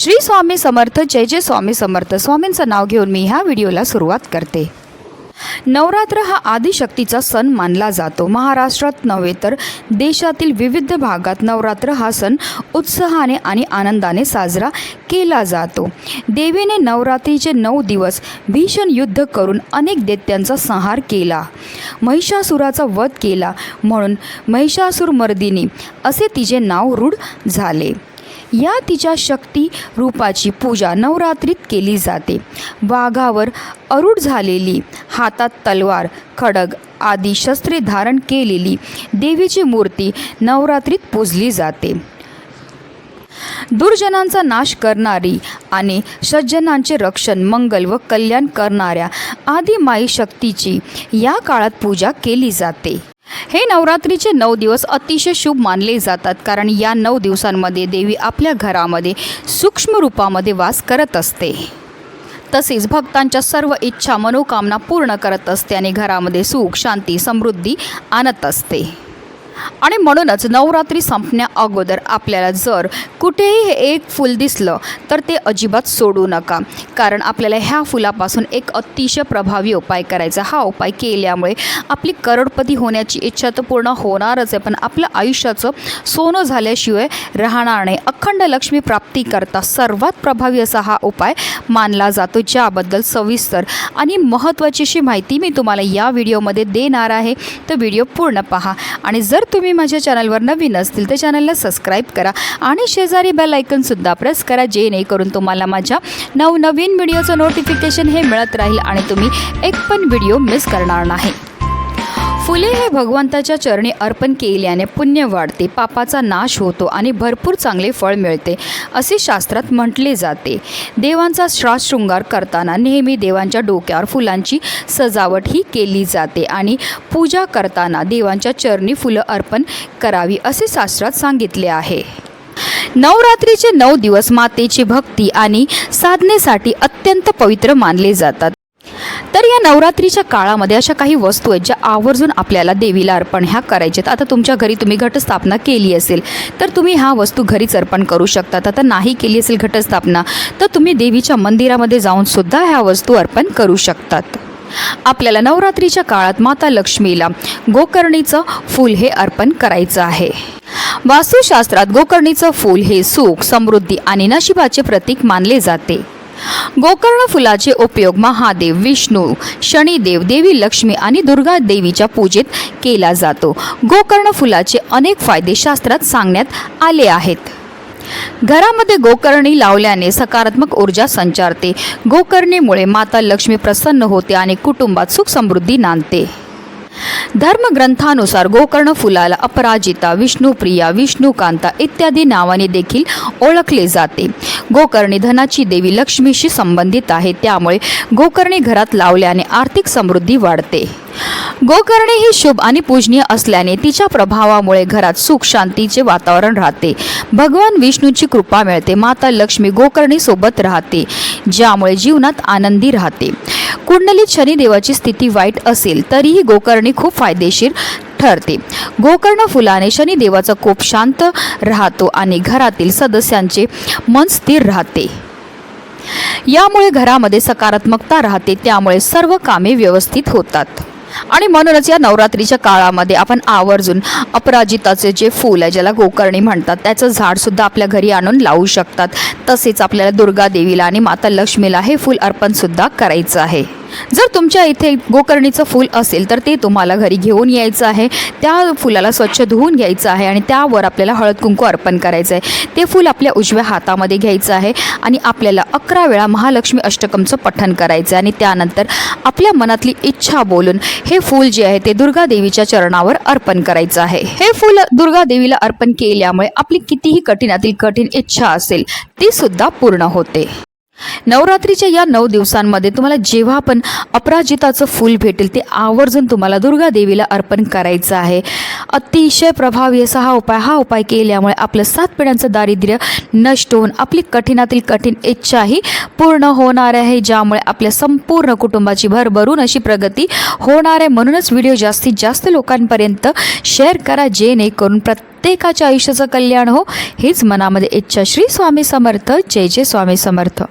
श्री स्वामी समर्थ जय जय स्वामी समर्थ. स्वामींचं नाव घेऊन मी ह्या व्हिडिओला सुरुवात करते. नवरात्र हा आदिशक्तीचा सण मानला जातो. महाराष्ट्रात नव्हे तर देशातील विविध भागात नवरात्र हा सण उत्साहाने आणि आनंदाने साजरा केला जातो. देवीने नवरात्रीचे नऊ दिवस भीषण युद्ध करून अनेक दैत्यांचा संहार केला. महिषासुराचा वध केला. म्हणून महिषासुरमर्दिनी असे तिचे नाव रूढ झाले. या तिच्या शक्ती रूपाची पूजा नवरात्रीत केली जाते. वाघावर अरुढ झालेली हातात तलवार खडग आदी शस्त्रे धारण केलेली देवीची मूर्ती नवरात्रीत पूजली जाते. दुर्जनांचा नाश करणारी आणि सज्जनांचे रक्षण मंगल व कल्याण करणाऱ्या आदी माई शक्तीची या काळात पूजा केली जाते. हे नवरात्रीचे नऊ दिवस अतिशय शुभ मानले जातात कारण या नऊ दिवसांमध्ये देवी आपल्या घरामध्ये सूक्ष्म रूपामध्ये वास करत असते. तसेच भक्तांच्या सर्व इच्छा मनोकामना पूर्ण करत असते आणि घरामध्ये सुख शांती समृद्धी आणत असते. आणि म्हणूनच नवरात्री संपण्या अगोदर आपल्याला जर कुठेही हे एक फूल दिसलं तर ते अजिबात सोडू नका. कारण आपल्याला ह्या फुलापासून एक अतिशय प्रभावी उपाय करायचा. हा उपाय केल्यामुळे आपली करोडपती होण्याची इच्छा तर पूर्ण होणारच आहे. पण आपलं आयुष्याचं सोनं झाल्याशिवाय राहणार नाही. अखंड लक्ष्मी प्राप्ती करता सर्वात प्रभावी असा हा उपाय मानला जातो ज्याबद्दल सविस्तर आणि महत्त्वाची अशी माहिती मी तुम्हाला या व्हिडिओमध्ये देणार आहे. तर व्हिडिओ पूर्ण पहा. आणि जर तुम्ही माझ्या चॅनलवर नवीन असतील तर चॅनलला सबस्क्राईब करा आणि शेजारी बेल ऐकनसुद्धा प्रेस करा जेणेकरून तुम्हाला माझ्या नवनवीन व्हिडिओचं नोटिफिकेशन हे मिळत राहील आणि तुम्ही एक पण व्हिडिओ मिस करणार नाही. फुले हे भगवंताच्या चरणी अर्पण केल्याने पुण्य वाढते पापाचा नाश होतो आणि भरपूर चांगले फळ मिळते असे शास्त्रात म्हटले जाते. देवांचा श्वास शृंगार करताना नेहमी देवांच्या डोक्यावर फुलांची सजावट ही केली जाते आणि पूजा करताना देवांच्या चरणी फुलं अर्पण करावी असे शास्त्रात सांगितले आहे. नवरात्रीचे नऊ दिवस मातेची भक्ती आणि साधनेसाठी अत्यंत पवित्र मानले जातात. तर या नवरात्रीच्या काळामध्ये अशा काही वस्तू आहेत ज्या आवर्जून आपल्याला देवीला अर्पण ह्या करायच्यात आता तुमच्या घरी तुम्ही घटस्थापना केली असेल तर तुम्ही ह्या वस्तू घरीच अर्पण करू शकतात. आता नाही केली असेल घटस्थापना तर तुम्ही देवीच्या मंदिरामध्ये जाऊन सुद्धा ह्या वस्तू अर्पण करू शकतात. आपल्याला नवरात्रीच्या काळात माता लक्ष्मीला गोकर्णीचं फूल हे अर्पण करायचं आहे. वास्तुशास्त्रात गोकर्णीचं फूल हे सुख समृद्धी आणि नशिबाचे प्रतीक मानले जाते. गोकर्ण फुलाचे उपयोग महादेव विष्णू शनिदेव देवी लक्ष्मी आणि दुर्गा देवीच्या पूजेत केला जातो. गोकर्ण फुलाचे अनेक फायदे शास्त्रात सांगण्यात आले आहेत. घरामध्ये गोकर्णी लावल्याने सकारात्मक ऊर्जा संचारते. गोकर्णीमुळे माता लक्ष्मी प्रसन्न होते आणि कुटुंबात सुख समृद्धी नांदते. धर्मग्रंथानुसार गोकर्ण फुलाला अपराजिता विष्णुप्रिया विष्णुकांता इत्यादी नावाने देखील ओळखले जाते. गोकर्णी धनाची देवी लक्ष्मीशी संबंधित आहे त्यामुळे गोकर्णी घरात लावल्याने आर्थिक समृद्धी वाढते. गोकर्णी ही शुभ आणि पूजनीय असल्याने तिच्या प्रभावामुळे घरात सुख शांतीचे वातावरण राहते. भगवान विष्णूची कृपा मिळते. माता लक्ष्मी गोकर्णी सोबत राहते ज्यामुळे जीवनात आनंदी राहते. कुंडलीत शनिदेवाची स्थिती वाईट असेल तरीही गोकर्णी खूप फायदेशीर ठरते. गोकर्ण फुलाने शनिदेवाचा कोप शांत राहतो आणि घरातील सदस्यांचे मन स्थिर राहते. यामुळे घरामध्ये सकारात्मकता राहते त्यामुळे सर्व कामे व्यवस्थित होतात. आणि म्हणूनच या नवरात्रीच्या काळामध्ये आपण आवर्जून अपराजिताचे जे फूल आहे ज्याला गोकर्णी म्हणतात त्याचं झाडसुद्धा आपल्या घरी आणून लावू शकतात. तसेच आपल्याला दुर्गा देवीला आणि माता लक्ष्मीला हे फूल अर्पणसुद्धा करायचं आहे. जर तुमच्या इथे गोकर्णीचं फूल असेल तर ते तुम्हाला घरी घेऊन यायचं आहे. त्या फुलाला स्वच्छ धुवून घ्यायचं आहे आणि त्यावर आपल्याला हळद कुंकू अर्पण करायचं आहे. ते फूल आपल्या उजव्या हातामध्ये घ्यायचं आहे आणि आपल्याला अकरा वेळा महालक्ष्मी अष्टकमचं पठण करायचं आहे आणि त्यानंतर आपल्या मनातली इच्छा बोलून हे फूल जे आहे ते दुर्गा देवीच्या चरणावर अर्पण करायचं आहे. हे फूल दुर्गा देवीला अर्पण केल्यामुळे आपली कितीही कठीणातील कठीण इच्छा असेल ती सुद्धा पूर्ण होते. नवरात्रीच्या या नऊ दिवसांमध्ये तुम्हाला जेव्हा पण अपराजिताचं फूल भेटेल ते आवर्जून तुम्हाला दुर्गा देवीला अर्पण करायचं आहे. अतिशय प्रभावी असा हा उपाय हा उपाय केल्यामुळे आपलं सात पिढ्यांचं दारिद्र्य नष्ट होऊन आपली कठीणातील कठीण इच्छाही पूर्ण होणार आहे ज्यामुळे आपल्या संपूर्ण कुटुंबाची भरभरून अशी प्रगती होणार आहे. म्हणूनच व्हिडिओ जास्तीत जास्त लोकांपर्यंत शेअर करा जेणेकरून प्रत्येकाच्या आयुष्याचं कल्याण हो. हीच मनामध्ये इच्छा. श्री स्वामी समर्थ. जय जय स्वामी समर्थ.